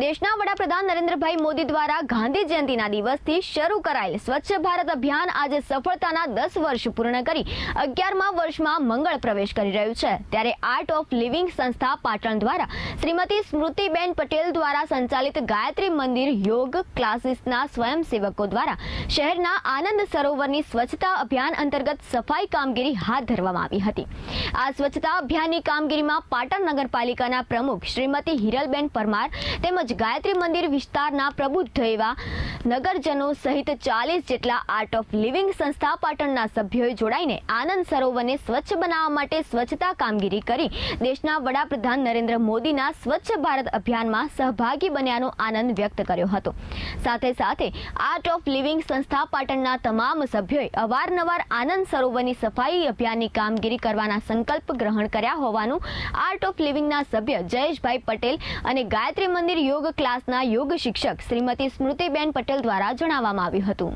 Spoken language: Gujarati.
દેશના વડાપ્રધાન નરેન્દ્રભાઈ મોદી દ્વારા ગાંધી જયંતિના દિવસથી શરૂ કરાયેલ સ્વચ્છ ભારત અભિયાન આજે સફળતાના દસ વર્ષ પૂર્ણ કરી અગિયારમા વર્ષમાં મંગળ પ્રવેશ કરી રહ્યું છે. ત્યારે આર્ટ ઓફ લિવિંગ સંસ્થા પાટણ દ્વારા શ્રીમતી સ્મૃતિબેન પટેલ દ્વારા સંચાલિત ગાયત્રી મંદિર યોગ ક્લાસીસના સ્વયંસેવકો દ્વારા શહેરના આનંદ સરોવરની સ્વચ્છતા અભિયાન અંતર્ગત સફાઈ કામગીરી હાથ ધરવામાં આવી હતી. આ સ્વચ્છતા અભિયાનની કામગીરીમાં પાટણ નગરપાલિકાના પ્રમુખ શ્રીમતી હિરલબેન પરમાર તેમજ ગાયત્રી મંદિર વિસ્તારના પ્રબુદ્ધ એવા નગરજનો સહિત ચાલીસ જેટલા આર્ટ ઓફ લિવિંગ સંસ્થા પાટણના સભ્યોએ જોડાઈને આનંદ સરોવરને સ્વચ્છ બનાવવા માટે સ્વચ્છતા કામગીરી કરી દેશના વડાપ્રધાન નરેન્દ્ર મોદીના સ્વચ્છ ભારત અભિયાનમાં સહભાગી બન્યાનો આનંદ વ્યક્ત કર્યો હતો. સાથે સાથે આર્ટ ઓફ લિવિંગ સંસ્થા પાટણના તમામ સભ્યોએ અવારનવાર આનંદ સરોવરની સફાઈ અભિયાનની કામગીરી કરવાના સંકલ્પ ગ્રહણ કર્યા હોવાનું આર્ટ ઓફ લિવિંગના સભ્ય જયેશભાઈ પટેલ અને ગાયત્રી મંદિર યોગ ક્લાસના યોગ શિક્ષક શ્રીમતી સ્મૃતિબેન પટેલ દ્વારા જણાવવામાં આવ્યું હતું.